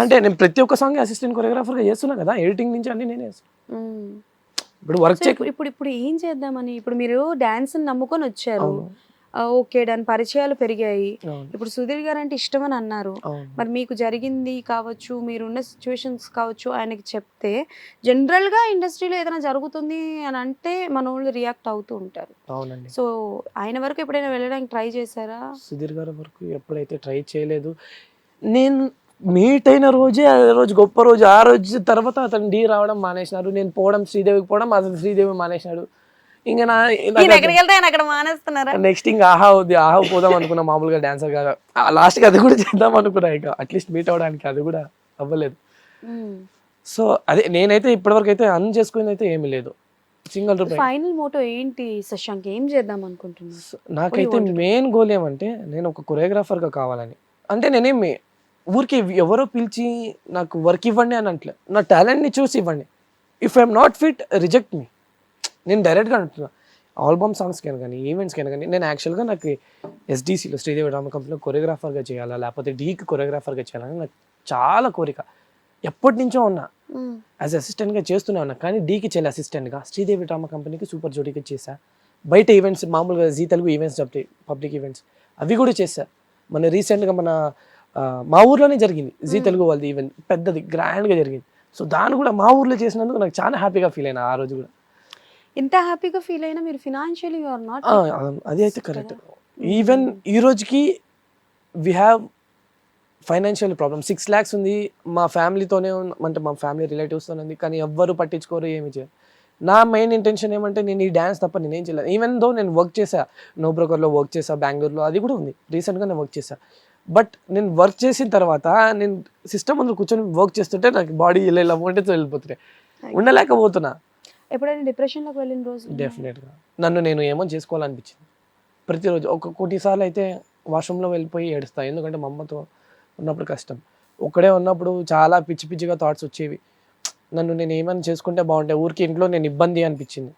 Speaker 1: అంటే నేను ప్రతి ఒక్క సాంగ్ అసిస్టెంట్ కొరియోగ్రాఫర్గా చేస్తున్నా కదా ఎడిటింగ్ నుంచి అన్ని నేనే చేస్తాను
Speaker 2: మ్మ్.
Speaker 1: ఇప్పుడు వర్క్
Speaker 2: ఇప్పుడు ఇప్పుడు ఏం చేద్దామని? ఇప్పుడు మీరు డాన్స్ నమ్ముకొని వచ్చారు. ఓకే దాని పరిచయాలు పెరిగాయి. ఇప్పుడు సుధీర్ గారు అంటే ఇష్టం అని అన్నారు మరి మీకు జరిగింది కావచ్చు మీరున్న సిచ్యువేషన్స్ కావచ్చు ఆయనకి చెప్తే జనరల్గా ఇండస్ట్రీలో ఏదైనా జరుగుతుంది అని అంటే మన వాళ్ళు రియాక్ట్ అవుతూ ఉంటారు. సో ఆయన వరకు ఎప్పుడైనా వెళ్ళడానికి ట్రై చేశారా?
Speaker 1: సుధీర్ గారి వరకు ఎప్పుడైతే ట్రై చేయలేదు నేను మీట్ అయిన రోజే ఆ రోజు గొప్ప రోజు ఆ రోజు తర్వాత అతను డీ రావడం మానేసినారు నేను పోవడం శ్రీదేవికి పోవడం అతను శ్రీదేవి మానేసినాడు. ఇంకా నా నెక్స్ట్ ఇంకా ఆహా ఉంది ఆహా పోదాం అనుకున్నా. మామూలుగా డాన్సర్ కాగా లాస్ట్కి అది కూడా చేద్దాం అనుకున్నా ఇక. అట్లీస్ట్ మీట్ అవ్వడానికి అది కూడా అవ్వలేదు. సో అదే నేనైతే ఇప్పటివరకు అయితే అన్ చేసుకునేది అయితే ఏమీ లేదు. సింగిల్ రూపాయి
Speaker 2: ఫైనల్ మోటో ఏంటి శశాంక్? ఏం చేద్దాం అనుకుంటున్నా
Speaker 1: నాకైతే? మెయిన్ గోల్ ఏమంటే నేను ఒక కొరియోగ్రాఫర్గా కావాలని. అంటే నేనేమి ఊరికి ఎవరో పిలిచి నాకు వర్క్ ఇవ్వండి అని అంటలే. నా టాలెంట్ని చూసి ఇవ్వండి. If I'm not fit reject me నేను డైరెక్ట్గా అంటున్నా. ఆల్బమ్ సాంగ్స్కి కానీ ఈవెంట్స్కి కానీ నేను యాక్చువల్గా నాకు ఎస్డీసీలో శ్రీదేవి డ్రామా కంపెనీలో కొరియోగ్రాఫర్గా చేయాలా లేకపోతే డీకి కొరియోగ్రాఫర్గా చేయాలని నాకు చాలా కోరిక. ఎప్పటి నుంచో ఉన్నా. యాజ్ అసిస్టెంట్గా చేస్తూనే ఉన్నా. కానీ డీకి చేయలే అసిస్టెంట్గా శ్రీదేవి డ్రామా కంపెనీకి సూపర్ జోడీకి చేశా. బయట ఈవెంట్స్ మామూలుగా Zee Telugu events public events అవి కూడా చేశా. మన రీసెంట్గా మన మా ఊర్లోనే జరిగింది. జీ తెలుగు వాళ్ళది ఈవెంట్ పెద్దది గ్రాండ్గా జరిగింది. సో దాన్ని కూడా మా ఊర్లో చేసినందుకు నాకు చాలా హ్యాపీగా ఫీల్ అయినా ఆ రోజు కూడా.
Speaker 2: ఇంత హ్యాపీగా ఫీల్ అయినా మీరు ఫినాన్షియలీ ఆర్ నాట్
Speaker 1: అది అయితే కరెక్ట్ ఈవెన్ ఈ రోజుకి we have financial problem six lakhs ఉంది మా ఫ్యామిలీతోనే అంటే మా ఫ్యామిలీ రిలేటివ్స్తోనే ఉంది కానీ ఎవ్వరు పట్టించుకోరు ఏమి చేయరు. నా మెయిన్ ఇంటెన్షన్ ఏమంటే నేను ఈ డ్యాన్స్ తప్ప నేనేం చేయలేదు. ఈవెన్ దో నేను వర్క్ చేశా నో బ్రోకర్లో వర్క్ చేశా బెంగళూరులో అది కూడా ఉంది. రీసెంట్గా నేను వర్క్ చేశా. బట్ నేను వర్క్ చేసిన తర్వాత నేను సిస్టమ్ ముందు కూర్చొని వర్క్ చేస్తుంటే నాకు బాడీ ఇలా ఇలా ఉంటే వెళ్ళిపోతున్నాయి. ఉండలేకపోతున్నా.
Speaker 2: ఎప్పుడైనా డిప్రెషన్లోకి వెళ్ళిన రోజు
Speaker 1: డెఫినెట్గా నన్ను నేను ఏమో చేసుకోవాలనిపించింది. ప్రతిరోజు ఒక కొన్నిసార్లు అయితే వాష్రూమ్లో వెళ్ళిపోయి ఏడుస్తా ఎందుకంటే మా అమ్మతో ఉన్నప్పుడు కష్టం. ఒక్కడే ఉన్నప్పుడు చాలా పిచ్చి పిచ్చిగా థాట్స్ వచ్చేవి. నన్ను నేను ఏమైనా చేసుకుంటే బాగుంటాయి. ఊరికి ఇంట్లో నేను ఇబ్బంది అనిపించింది.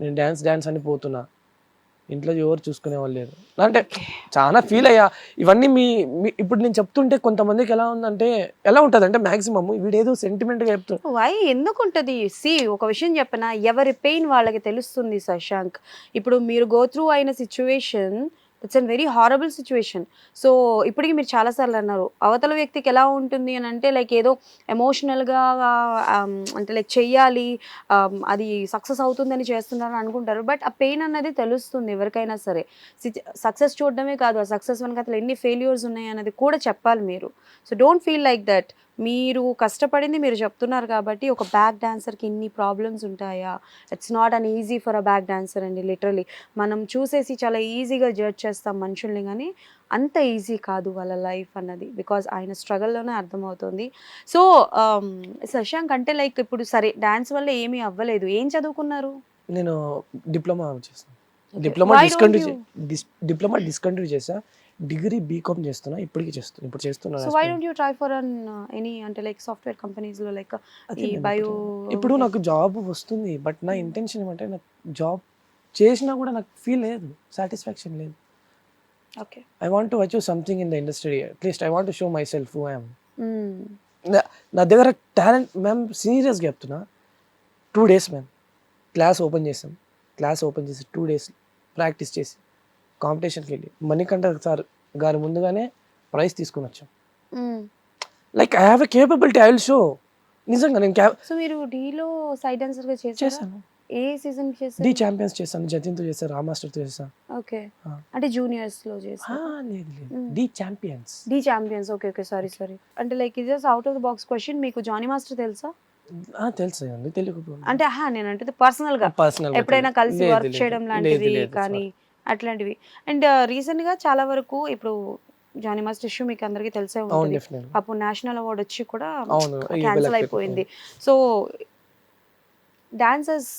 Speaker 1: నేను డ్యాన్స్ డ్యాన్స్ అని పోతున్నా. ఇంట్లో ఎవరు చూసుకునే వాళ్ళు లేరు. అంటే చాలా ఫీల్ అయ్యా. ఇవన్నీ మీ ఇప్పుడు నేను చెప్తుంటే కొంతమందికి ఎలా ఉందంటే ఎలా ఉంటుంది అంటే మాక్సిమం వీడేదో సెంటిమెంట్గా చెప్తాడు
Speaker 2: వై ఎందుకు ఉంటుంది? సి ఒక విషయం చెప్పనా? ఎవరి పెయిన్ వాళ్ళకి తెలుస్తుంది శశాంక్ ఇప్పుడు మీరు గో త్రూ అయిన situation it's an very horrible situation so ఇప్పటికి మీరు చాలాసార్లు అన్నారు అవతల వ్యక్తికి ఎలా ఉంటుంది అని అంటే లైక్ ఏదో ఎమోషనల్గా um, అంటే లైక్ చెయ్యాలి um, అది సక్సెస్ అవుతుందని చేస్తున్నారు అనుకుంటారు. బట్ ఆ పెయిన్ అన్నది తెలుస్తుంది ఎవరికైనా సరే. సక్సెస్ చూడడమే కాదు ఆ సక్సెస్ వెనకాల ఎన్ని ఫెయిల్యూర్స్ ఉన్నాయి అన్నది కూడా చెప్పాలి మీరు. So don't feel like that మీరు కష్టపడింది మీరు చెప్తున్నారు కాబట్టి ఒక బ్యాక్ డాన్సర్కి ఇన్ని ప్రాబ్లమ్స్ ఉంటాయా? It's not an easy for a back dancer అండి లిటరలీ మనం చూసేసి చాలా ఈజీగా జడ్జ్ చేస్తాం మనుషుల్ని కానీ అంత ఈజీ కాదు వాళ్ళ లైఫ్ అన్నది బికాజ్ ఆయన స్ట్రగల్లోనే అర్థమవుతుంది. సో శశాంక్ అంటే లైక్ ఇప్పుడు సరే డాన్స్ వల్ల ఏమీ అవ్వలేదు. ఏం చదువుకున్నారు?
Speaker 1: నేను డిప్లొమా చేస్తాను డిప్లొమా డిస్కంటిన్యూ డిప్లొమా డిస్కంటిన్యూ చేసా డిగ్రీ బీకామ్ చేస్తున్నా ఇప్పటికీ చేస్తున్నా ఇప్పుడు చేస్తున్నా
Speaker 2: so why don't you try for an any అంటే లైక్ సాఫ్ట్వేర్ కంపెనీస్లో లైక్
Speaker 1: అదే
Speaker 2: ఈ బయో
Speaker 1: ఇప్పుడు నాకు జాబ్ వస్తుంది బట్ నా ఇంటెన్షన్ ఏమంటే నాకు జాబ్ చేసినా కూడా నాకు ఫీల్ లేదు సాటిస్ఫాక్షన్ లేదు.
Speaker 2: Okay
Speaker 1: I want to achieve something in the industry at least I want show myself who I'm
Speaker 2: Hmm.
Speaker 1: నా దగ్గర టాలెంట్ మ్యామ్ సీరియస్గా చెప్తున్నా. Two days ma'am class open చేసాం. క్లాస్ ఓపెన్ చేసి టూ డేస్ ప్రాక్టీస్ చేసి. కాంపిటీషన్కి వెళ్ళి. మణికంఠ సార్ గారి ముందుగానే ప్రైజ్ తీసుకుని వచ్చాం. Like I have a capability I will show నిజంగా నేను
Speaker 2: సో మీరు డీలో సైడ్ డాన్సర్గా
Speaker 1: చేశాను.
Speaker 2: ఏ సీజన్
Speaker 1: డి
Speaker 2: చేశారు?
Speaker 1: ఛాంపియన్స్ చేశాను జతిన్తో చేశాను రామాస్టర్తో చేశాను.
Speaker 2: ఓకే. అంటే జూనియర్స్లో చేశారు.
Speaker 1: లేదు లేదు. Dhee champions
Speaker 2: Dhee champions okay okay sorry sorry అంటే లైక్ ఇది out of the box question మీకు జానీ మాస్టర్ తెలుసా?
Speaker 1: తెలుసు అండి తెలుగు
Speaker 2: అంటే నేను అంటే పర్సనల్గా.
Speaker 1: పర్సనల్
Speaker 2: ఎప్పుడైనా కలిసి వర్క్ చేయడం లాంటివి కానీ అట్లాంటివి. అండ్ రీసెంట్గా చాలా వరకు ఇప్పుడు జానీ మాస్టర్ ఇష్యూ మీకు అందరికీ తెలిసే ఉంటుంది. పాపం నేషనల్ అవార్డ్ వచ్చి కూడా క్యాన్సిల్ అయిపోయింది. సో డాన్సర్స్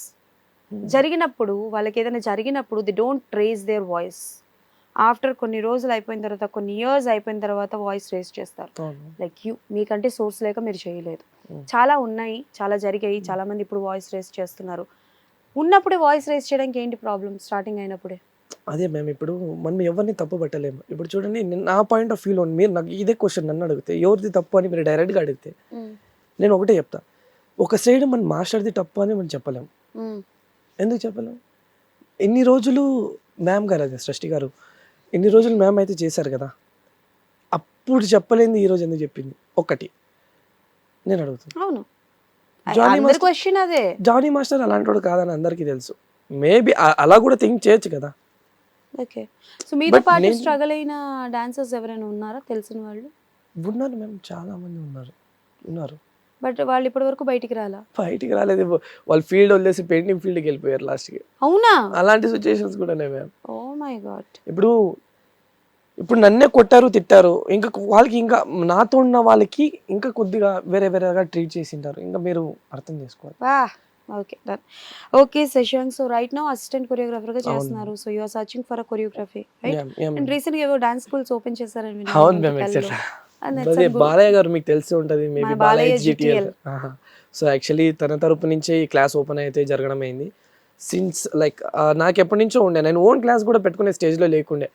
Speaker 2: జరిగినప్పుడు వాళ్ళకి ఏదైనా జరిగినప్పుడు they don't raise their voice after కొన్ని రోజులు అయిపోయిన తర్వాత కొన్ని ఇయర్స్ అయిపోయిన తర్వాత వాయిస్ రేస్ చేస్తారు. లైక్ యూ మీకంటే సోర్స్ లేక మీరు చేయలేదు.
Speaker 1: Mm.
Speaker 2: చాలా ఉన్నాయి చాలా జరిగాయి చాలా మంది ఇప్పుడు వాయిస్ రేస్ చేస్తున్నారు. ఉన్నప్పుడే వాయిస్ రేస్ చేయడానికి ఏంటి ప్రాబ్లం స్టార్టింగ్ అయినప్పుడే.
Speaker 1: అదే మ్యామ్ ఇప్పుడు మనం ఎవరిని తప్పు పట్టలేము. ఇప్పుడు చూడండి నా పాయింట్ ఆఫ్ వ్యూలో మీరు నాకు ఇదే క్వశ్చన్ నన్ను అడిగితే ఎవరిది తప్పు అని మీరు డైరెక్ట్గా అడిగితే నేను ఒకటే చెప్తా. ఒక సైడ్ మన మాస్టర్ది తప్పు అని మనం చెప్పలేము. ఎందుకు చెప్పలేం? ఎన్ని రోజులు మ్యామ్ గారు అదే సృష్టి గారు ఎన్ని రోజులు మ్యామ్ అయితే చేశారు కదా. అప్పుడు చెప్పలేంది ఈరోజు ఎందుకు చెప్పింది? ఒకటి. నేను అడుగుతాను
Speaker 2: అవును. అదే.
Speaker 1: జానీ మాస్టర్ అలాంటి కాదని అందరికీ తెలుసు. మేబీ అలా కూడా థింక్ చేయొచ్చు కదా.
Speaker 2: ఓకే. సో మీతో పాటు స్ట్రగుల్ అయిన డాన్సర్స్ ఎవరైనా ఉన్నారా తెలిసిన వాళ్ళు?
Speaker 1: ఉన్నారు మేము చాలా మంది ఉన్నారు. ఉన్నారు.
Speaker 2: బట్ వాళ్ళు ఇప్పటి వరకు బయటికి రాలా?
Speaker 1: బయటికి రాలేదు. వాళ్ళు ఫీల్డ్ వదిలేసి పెయింటింగ్ ఫీల్డ్కి వెళ్ళిపోయారు లాస్ట్కి
Speaker 2: అవునా?
Speaker 1: అలాంటి సిచ్యుయేషన్స్ కూడా మ్యామ్.
Speaker 2: Oh my God.
Speaker 1: ఇప్పుడు ఇప్పుడు నన్నే కొట్టారు తిట్టారు. ఇంకా వాళ్ళకి ఇంకా నాతో ఉన్న వాళ్ళకి ఇంకా కొద్దిగా వేరే వేరేగా ట్రీట్ చేసింటారు ఇంకా మీరు అర్థం చేసుకోవాలి.
Speaker 2: Okay done okay Shashank so right no assistant
Speaker 1: కొరియోగ్రాఫర్గా.
Speaker 2: చేస్తున్నారు. So you are searching for a choreography right and రీసెంట్గా ఏవో డాన్స్ స్కూల్స్ ఓపెన్ చేశారని
Speaker 1: అవును
Speaker 2: that's
Speaker 1: అదే బాలయ్య గారు మీకు తెలిసి ఉంటుంది maybe Balayya GTL so actually తన తరపు నుంచే ఈ క్లాస్ ఓపెన్ అయితే జరగడం అయింది సిన్స్ లైక్ నాకు ఎప్పటి నుంచో ఉండే నేను ఓన్ క్లాస్ కూడా పెట్టుకునే స్టేజ్లో లేకుండే.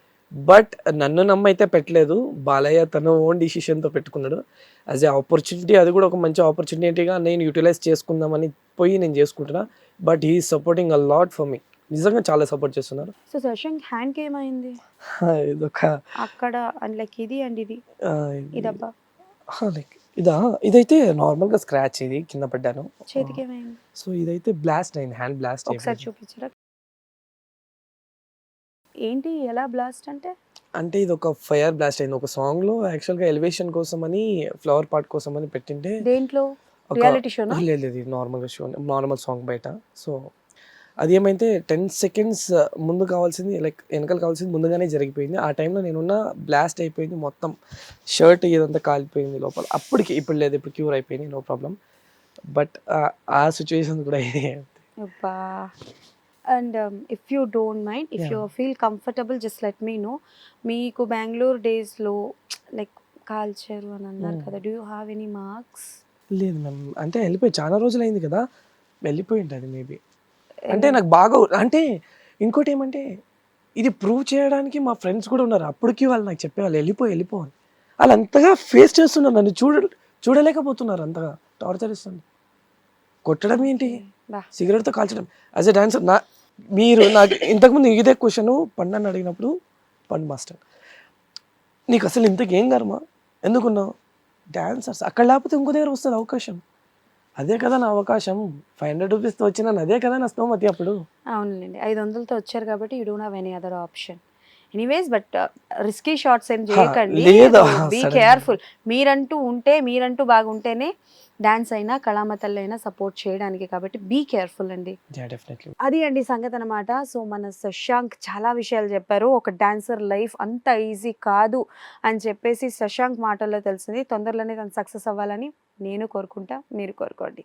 Speaker 1: బట్ నన్ను నమ్మైతే పెట్టలేదు. బాలయ్య తన ఓన్ డిసిషన్తో పెట్టుకున్నాడు. యాజ్ ఏ ఆపర్చునిటీ అది కూడా ఒక మంచి ఆపర్చునిటీగా నేను యూటిలైజ్ చేసుకుందామని పోయి నేను చేసుకుంటున్నా. But he supporting a lot for me నిజంగా చాలా సపోర్ట్ చేస్తున్నారు.
Speaker 2: సో శశాంక్ హ్యాండ్ ఏమైంది?
Speaker 1: ఇదొక
Speaker 2: అక్కడ అండ్ లైక్ ఇది అండ్ ఇది. ఇదబ్బా.
Speaker 1: లైక్ ఇదా ఇదైతే నార్మల్గా స్క్రాచ్ ఇది కింద పడ్డాను.
Speaker 2: చేతికి ఏమైంది?
Speaker 1: సో ఇదైతే బ్లాస్ట్ అయింది హ్యాండ్ బ్లాస్ట్
Speaker 2: ఒకసారి చూపించరా? ఏంటి ఎలా బ్లాస్ట్ అంటే?
Speaker 1: అంటే ఇది ఒక ఫైర్ బ్లాస్ట్ అయింది. ఒక సాంగ్లో యాక్చువల్గా ఎలివేషన్ కోసం అని ఫ్లవర్ పార్ట్ కోసం అని పెట్టింటే
Speaker 2: దేంట్లో రియాలిటీ షోనా
Speaker 1: లేదు లేదు ఇది నార్మల్ షో నార్మల్ సాంగ్ బయట. సో అది ఏమైతే టెన్ సెకండ్స్ ముందు కావాల్సింది లైక్ వెనకాల కావాల్సింది ముందుగానే జరిగిపోయింది. ఆ టైంలో నేనున్న బ్లాస్ట్ అయిపోయింది మొత్తం. షర్ట్ ఇదంతా కాలిపోయింది లోపల. అప్పటికి ఇప్పుడు లేదు ఇప్పుడు క్యూర్ అయిపోయింది నో ప్రాబ్లం బట్ ఆ సిచ్యువేషన్ కూడా
Speaker 2: and if you don't mind if you feel comfortable just let me know మీకు బెంగళూరు డేస్లో లైక్ కాల్చరు అని అన్నారు
Speaker 1: Hmm.
Speaker 2: కదా do you have any marks
Speaker 1: లేదు మ్యామ్ అంటే వెళ్ళిపోయి చాలా రోజులు అయింది కదా వెళ్ళిపోయి ఉంటుంది మేబీ అంటే నాకు బాగా అంటే ఇంకోటి ఏమంటే ఇది ప్రూవ్ చేయడానికి మా ఫ్రెండ్స్ కూడా ఉన్నారు. అప్పటికి వాళ్ళు నాకు చెప్పేవాళ్ళు వెళ్ళిపోయి వెళ్ళిపోవాలి వాళ్ళు అంతగా ఫేస్ చేస్తున్నారు నన్ను చూడ చూడలేకపోతున్నారు అంతగా టార్చర్ ఇస్తుంది కొట్టడం ఏంటి? సిగరెట్తో కాల్చడం. యాజ్ ఎ డాన్సర్ నా మీరు నాకు ఇంతకుముందు ఇదే క్వశ్చన్ పండని అడిగినప్పుడు పండు మాస్టర్ నీకు అసలు ఇంతకేం కర్మ? ఎందుకున్నావు? డాన్సర్స్ అక్కడ లేకపోతే ఇంకో దగ్గర వస్తుంది అవకాశం. అదే కదా నా అవకాశం. ఫైవ్ హండ్రెడ్ రూపీస్తో వచ్చిన అదే కదా నా స్తోమతి అప్పుడు.
Speaker 2: అవునండి ఐదు వందలతో వచ్చారు కాబట్టి you don't have any other option. Anyways but risky shots ఏం చేయకండి. బీ. కేర్ఫుల్ మీరంటూ ఉంటే మీరంటూ బాగుంటేనే డాన్స్ అయినా కళామతల్లో అయినా సపోర్ట్ చేయడానికి కాబట్టి బీ కేర్ఫుల్ అండి. అది అండి సంగతి అనమాట సో మన శశాంక్ చాలా విషయాలు చెప్పారు. ఒక డాన్సర్ లైఫ్ అంత ఈజీ కాదు అని చెప్పేసి శశాంక్ మాటల్లో తెలిసింది. తొందరలోనే తను సక్సెస్ అవ్వాలని నేను కోరుకుంటా. మీరు కోరుకోండి.